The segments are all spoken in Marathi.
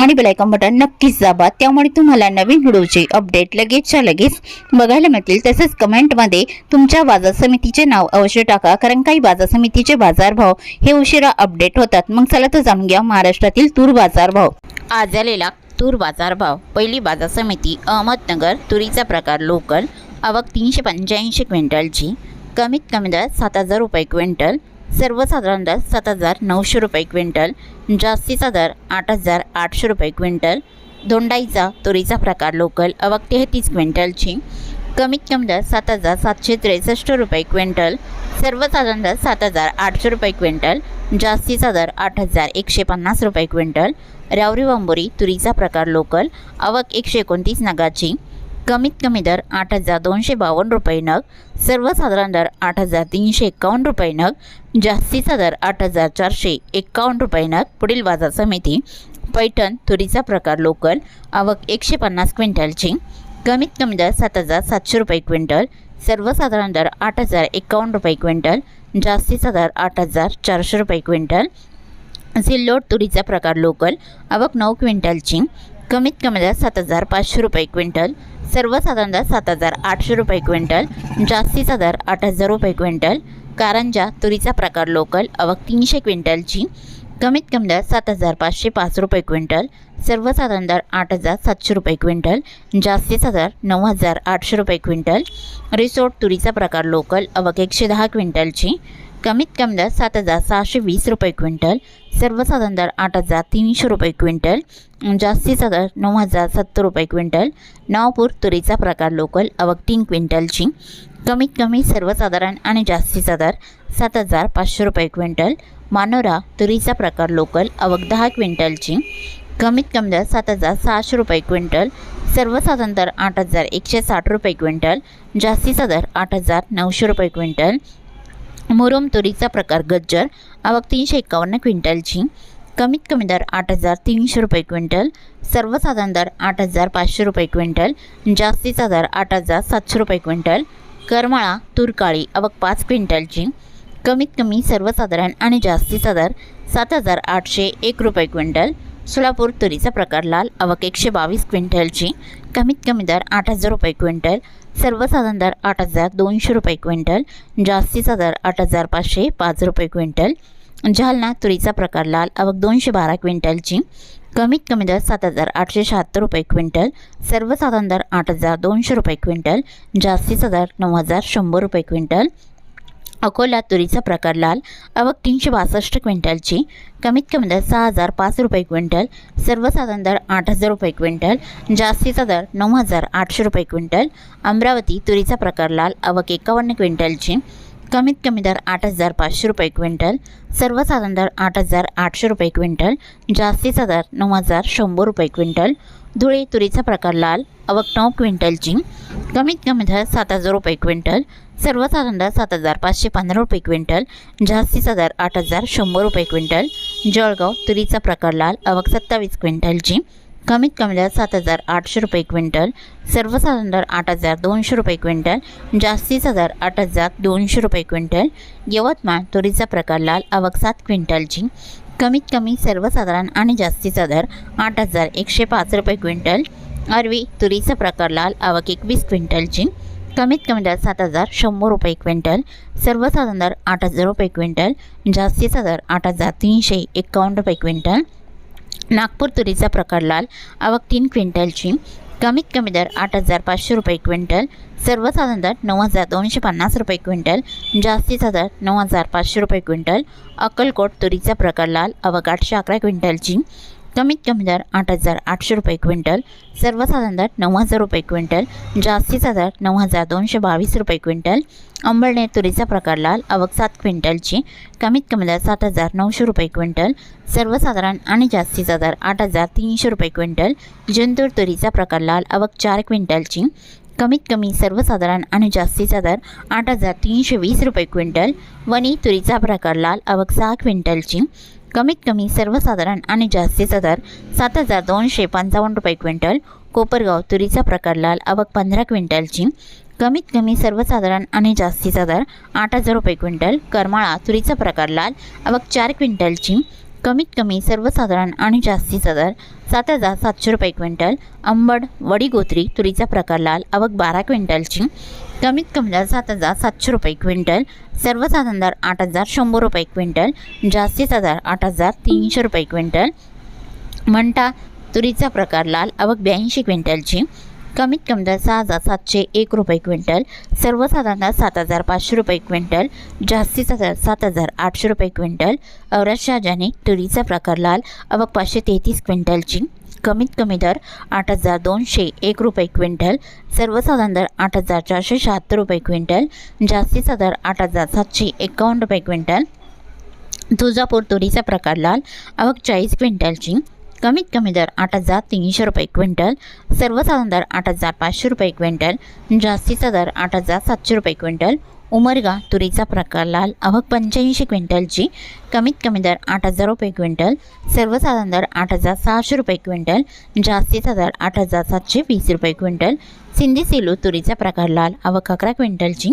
आणि बेलायकॉन बटन नक्कीच दाबा. त्यामुळे तुम्हाला नवीन व्हिडिओचे अपडेट लगेचच्या लगेच बघायला मिळतील. तसेच कमेंटमध्ये तुमच्या बाजार समितीचे नाव अवश्य टाका. कारण काही बाजार समितीचे बाजारभाव हे उशिरा अपडेट होतात. मग चला तर जाणून घ्या महाराष्ट्रातील तूर बाजारभाव आज झालेला तूर बाजारभाव पहिली बाजार समिती अहमदनगर तुरीचा प्रकार लोकल आवक तीनशे पंच्याऐंशी क्विंटलची. कमीत कमी दर सात हजार रुपये क्विंटल. सर्वसाधारण दर सात हजार नऊशे रुपये क्विंटल जास्तीचा दर आठ हजार आठशे रुपये क्विंटल धोंडाईचा तुरीचा प्रकार लोकल अवक तेहतीस क्विंटलची कमीत कमी दर सात हजार सातशे त्रेसष्ट रुपये क्विंटल सर्वसाधारण दर सात हजार आठशे रुपये क्विंटल जास्तीचा दर आठ हजार एकशे पन्नास रुपये क्विंटल रावरी वांबोरी तुरीचा प्रकार लोकल आवक एकशे एकोणतीस नगाची कमीत कमी दर आठ हजार दोनशे बावन्न रुपये नग सर्वसाधारण दर आठ हजार तीनशे एकावन्न रुपये नग. जास्तीचा दर आठ हजार चारशे एकावन्न रुपये नग. पुढील बाजार समिती पैठण तुरीचा प्रकार लोकल आवक एकशे पन्नास क्विंटलची. कमीत कमी दर सात हजार सातशे रुपये क्विंटल. सर्वसाधारण दर आठ हजार एकावन्न रुपये क्विंटल. जास्तीचा दर आठ हजार चारशे रुपये क्विंटल. सिल्लोड तुरीचा प्रकार लोकल आवक नऊ क्विंटलची. कमीत कमी दर सात हजार पाचशे रुपये क्विंटल सर्वसाधारण दर सात हजार आठशे रुपये क्विंटल जास्तीचा दर आठ हजार रुपये क्विंटल कारंजा तुरीचा प्रकार लोकल आवक तीनशे क्विंटलची कमीत कमी दर सात हजार पाचशे पाच रुपये क्विंटल सर्वसाधारण दर आठ हजार सातशे रुपये क्विंटल जास्तीचा दर नऊ हजार आठशे रुपये क्विंटल रिसोर्ट तुरीचा प्रकार लोकल अवक एकशे दहा क्विंटलची कमीत कमी दर सात हजार सहाशे वीस रुपये क्विंटल सर्वसाधारण दर आठ हजार तीनशे रुपये क्विंटल जास्तीचा दर नऊ हजार सत्तर रुपये क्विंटल. नावपूर तुरीचा प्रकार लोकल आवक तीन क्विंटलची. कमीत कमी सर्वसाधारण आणि जास्तीचा दर सात हजार पाचशे रुपये क्विंटल. मानोरा तुरीचा प्रकार लोकल आवक दहा क्विंटलची. कमीत कमी दर सात हजार सहाशे रुपये क्विंटल. सर्वसाधारण दर आठ हजार एकशे साठ रुपये क्विंटल. जास्तीचा दर आठ हजार नऊशे रुपये क्विंटल. मुरुम तुरीचा प्रकार गज्जर आवक तीनशे एकावन्न क्विंटलची कमीत कमी दर आठ हजार तीनशे रुपये क्विंटल सर्वसाधारण दर आठ हजार पाचशे रुपये क्विंटल जास्तीचा दर आठ हजार सातशे रुपये क्विंटल करमाळा तुरकाळी आवक पाच क्विंटलची कमीत कमी सर्वसाधारण आणि जास्तीचा दर सात हजार आठशे एक रुपये क्विंटल सोलापूर तुरीचा प्रकार लाल आवक एकशे बावीस क्विंटलची. कमीत कमी दर आठ हजार रुपये क्विंटल. सर्वसाधारण दर आठ हजार दोनशे रुपये क्विंटल. जास्तीचा दर आठ हजार पाचशे पाच रुपये क्विंटल. जालना तुरीचा प्रकार लाल आवक दोनशे बारा क्विंटलची. कमीत कमी दर सात हजार आठशे शहात्तर रुपये क्विंटल. सर्वसाधारण दर आठ हजार दोनशे रुपये क्विंटल. जास्तीचा दर नऊ हजार शंभर रुपये क्विंटल. अकोला तुरीचा प्रकार लाल आवक तीनशे बासष्ट क्विंटलची कमीत कमी दर सहा हजार पाच रुपये क्विंटल सर्वसाधारण दर आठ हजार रुपये क्विंटल जास्तीचा दर नऊ हजार आठशे रुपये क्विंटल अमरावती तुरीचा प्रकार लाल आवक एकावन्न क्विंटलची कमीत कमी दर आठ हजार पाचशे रुपये क्विंटल सर्वसाधारण दर आठ हजार आठशे रुपये क्विंटल जास्तीचा दर नऊ हजार शंभर रुपये क्विंटल धुळे तुरीचा प्रकार लाल आवक नऊ क्विंटलची कमीत कमी दर सात हजार रुपये क्विंटल सर्वसाधारण दर सात हजार पाचशे पंधरा रुपये क्विंटल जास्तीचा दर आठ हजार शंभर रुपये क्विंटल जळगाव तुरीचा प्रकार लाल आवक सत्तावीस क्विंटलची कमीत कमी दर सात हजार आठशे रुपये क्विंटल सर्वसाधारण दर आठ हजार दोनशे रुपये क्विंटल जास्तीचा दर आठ हजार दोनशे रुपये क्विंटल. यवतमाळ तुरीचा प्रकार लाल आवक सात क्विंटलची कमीत कमी सर्वसाधारण आणि जास्तीचा दर आठ हजार एकशे पाच रुपये क्विंटल अरवी तुरीचा प्रकार लाल आवक एकवीस क्विंटलची कमीत कमी दर सात हजार शंभर रुपये क्विंटल सर्वसाधारण दर आठ हजार रुपये क्विंटल जास्तीचा दर आठ हजार तीनशे एकावन्न रुपये क्विंटल. नागपूर तुरीचा प्रकार लाल आवक तीन क्विंटलची कमीत कमी दर आठ हजार पाचशे रुपये क्विंटल सर्वसाधारण दर नऊ हजार दोनशे पन्नास रुपये क्विंटल जास्तीचा दर नऊ हजार पाचशे रुपये क्विंटल. अक्कलकोट तुरीचा प्रकार लाल आवक आठशे अकरा क्विंटलची कमीत कमी दर आठ हजार आठशे रुपये क्विंटल सर्वसाधारण दर नऊ हजार रुपये क्विंटल जास्तीचा दर नऊ हजार दोनशे बावीस रुपये क्विंटल अंबळणे तुरीचा प्रकार लाल आवक सात क्विंटलची कमीत कमी दर सात हजार नऊशे रुपये क्विंटल सर्वसाधारण आणि जास्तीचा दर आठ हजार तीनशे रुपये क्विंटल जिंतूर तुरीचा प्रकार लाल आवक चार क्विंटलची कमीत कमी सर्वसाधारण आणि जास्तीचा दर आठ हजार तीनशे वीस रुपये क्विंटल वनी तुरीचा प्रकार लाल आवक सहा क्विंटलची कमीत कमी सर्वसाधारण आणि जास्तीचा दर सात हजार दोनशे पंचावन्न रुपये क्विंटल कोपरगाव तुरीचा प्रकार लाल आवक पंधरा क्विंटलची. कमीत कमी सर्वसाधारण आणि जास्तीचा दर आठ हजार रुपये क्विंटल करमाळा तुरीचा प्रकार लाल आवक चार क्विंटलची. कमीत कमी सर्वसाधारण आणि जास्तीचा दर सात हजार सातशे रुपये क्विंटल अंबड वडीगोत्री तुरीचा प्रकार लाल आवक बारा क्विंटलची कमीत कमी दर सात हजार सातशे रुपये क्विंटल सर्वसाधारण दर आठ हजार शंभर रुपये क्विंटल जास्तीचा दर आठ हजार तीनशे रुपये क्विंटल मंटा तुरीचा प्रकार लाल आवक ब्याऐंशी क्विंटलची कमीत कमी दर सहा हजार सातशे एक रुपये क्विंटल सर्वसाधारण दर सात हजार पाचशे रुपये क्विंटल जास्तीचा दर सात हजार आठशे रुपये क्विंटल औरत शहाजाने तुरीचा प्रकार लाल अवक पाचशे तेहतीस क्विंटलची. कमीत कमी दर आठ हजार दोनशे एक रुपये क्विंटल सर्वसाधारण दर आठ हजार चारशे शहात्तर रुपये क्विंटल जास्तीचा दर आठ हजार सातशे एकावन्न रुपये क्विंटल. तुळजापूर तुरीचा प्रकार लाल अवक चाळीस क्विंटलची. कमीत कमी दर आठ हजार तीनशे रुपये क्विंटल सर्वसाधारण दर आठ हजार पाचशे रुपये क्विंटल जास्तीचा दर आठ हजार सातशे रुपये क्विंटल उमरगा तुरीचा प्रकार लाल अवघ पंच्याऐंशी क्विंटलची कमीत कमी दर आठ हजार रुपये क्विंटल सर्वसाधारण दर आठ हजार सहाशे रुपये क्विंटल जास्तीचा दर आठ हजार सातशे वीस रुपये क्विंटल सिंधी सेलू तुरीचा प्रकार लाल अवघ अकरा क्विंटलची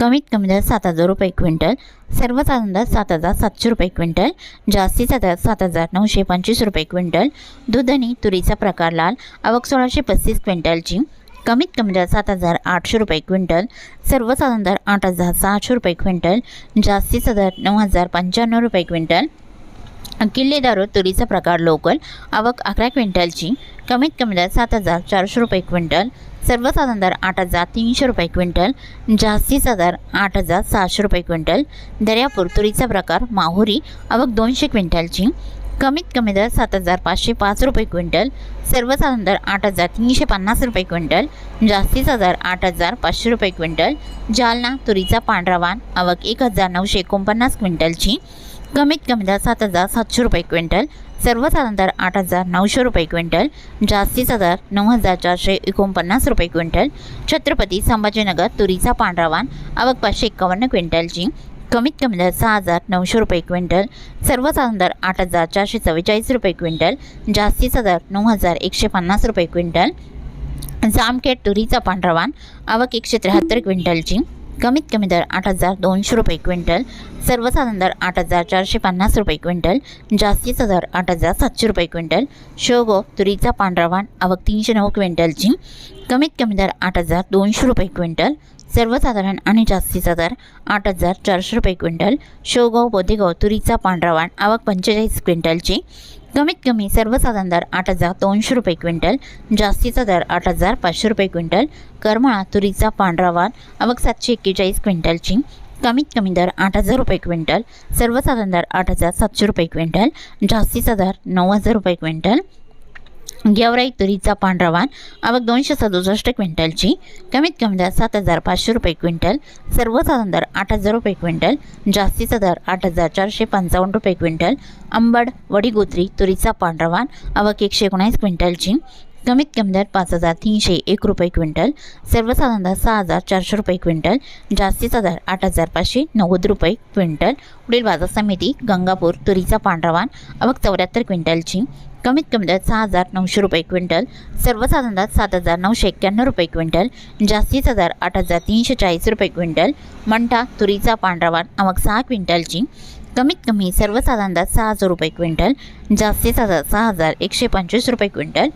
कमीत कमी दर सात हजार रुपये क्विंटल सर्वसाधारण दर सात हजार सातशे रुपये क्विंटल जास्तीचा दर सात हजार नऊशे पंचवीस रुपये क्विंटल दुधनी तुरीचा प्रकार लाल आवक सोळाशे पस्तीस क्विंटलची कमीत कमी दर सात हजार आठशे रुपये क्विंटल सर्वसाधारण दर आठ हजार सहाशे रुपये क्विंटल जास्तीचा दर नऊ हजार पंच्याण्णव रुपये क्विंटल किल्लेदारो तुरीचा प्रकार लोकल. आवक अकरा क्विंटलची. कमीत कमी दर सात हजार चारशे रुपये क्विंटल. सर्वसाधारण दर आठ हजार तीनशे रुपये क्विंटल. जास्तीचा दर आठ हजार सहाशे रुपये क्विंटल. दर्यापूर तुरीचा प्रकार माहुरी. आवक दोनशे क्विंटलची. कमीत कमी दर सात हजार पाचशे पाच रुपये क्विंटल. सर्वसाधारण दर आठ हजार तीनशे पन्नास रुपये क्विंटल. जास्तीचा दर आठ हजार पाचशे रुपये क्विंटल. जालना तुरीचा पांढरा वाण आवक एक हजार नऊशे एकोणपन्नास क्विंटलची. कमीत कमी दर सात हजार सातशे रुपये क्विंटल सर्वसाधारण दर आठ हजार नऊशे रुपये क्विंटल जास्तीचा दर नऊ हजार चारशे एकोणपन्नास रुपये क्विंटल छत्रपती संभाजीनगर तुरीचा पांढरावान आवक पाचशे एकावन्न क्विंटलची कमीत कमी दर सहा हजार नऊशे रुपये क्विंटल सर्वसाधारण दर आठ हजार चारशे चव्वेचाळीस रुपये क्विंटल जास्तीचा दर नऊ हजार एकशे पन्नास रुपये क्विंटल जामखेड तुरीचा पांढरावान आवक एकशे त्र्याहत्तर क्विंटलची कमीत कमी दर आठ हजार दोनशे रुपये क्विंटल सर्वसाधारण दर आठ हजार चारशे पन्नास रुपये क्विंटल जास्तीचा दर आठ हजार सातशे रुपये क्विंटल शेवगो तुरीचा पांढरा वाण आवक तीनशे नऊ क्विंटलची कमीत कमी दर आठ हजार दोनशे रुपये क्विंटल सर्वसाधारण आणि जास्तीचा दर आठ हजार चारशे रुपये क्विंटल शेवगाव बोदेगाव तुरीचा पांढरा वाण आवक पंचेचाळीस क्विंटलची कमीत कमी सर्वसाधारण दर आठ हजार दोनशे रुपये क्विंटल जास्तीचा दर आठ हजार पाचशे रुपये क्विंटल करमाळा तुरीचा पांढरा वाल आवक सातशे एक्केचाळीस क्विंटलची कमीत कमी दर आठ हजार रुपये क्विंटल सर्वसाधारण दर आठ हजार सातशे रुपये क्विंटल जास्तीचा दर नऊ हजार रुपये क्विंटल. गेवराई तुरीचा पांढरा वाण आवक दोनशे सदुसष्ट क्विंटलची कमीत कमी दर सात हजार पाचशे रुपये क्विंटल सर्वसाधारण दर आठ हजार रुपये क्विंटल जास्तीचा दर आठ हजार चारशे पंचावन्न रुपये क्विंटल अंबड वडीगोत्री तुरीचा पांढरा वाण आवक एकशे एकोणीस क्विंटलची कमीत कमी दर पाच हजार तीनशे एक रुपये क्विंटल सर्वसाधारण दर सहा हजार चारशे रुपये क्विंटल जास्तीचा दर आठ हजार पाचशे नव्वद रुपये क्विंटल. पुढील बाजार समिती गंगापूर तुरीचा पांढरा वाण आवक चौऱ्याहत्तर क्विंटलची कमीत कमी दर सहा हजार नऊशे रुपये क्विंटल सर्वसाधारण दर सात हजार नऊशे एक्क्याण्णव रुपये क्विंटल जास्तीचा दर आठ हजार तीनशे चाळीस रुपये क्विंटल मंठा तुरीचा पांढरावान वाण सहा क्विंटलची. कमीत कमी सर्वसाधारण दर सहा हजार रुपये क्विंटल जास्तीचा दर सहा हजार एकशे पंचवीस रुपये क्विंटल.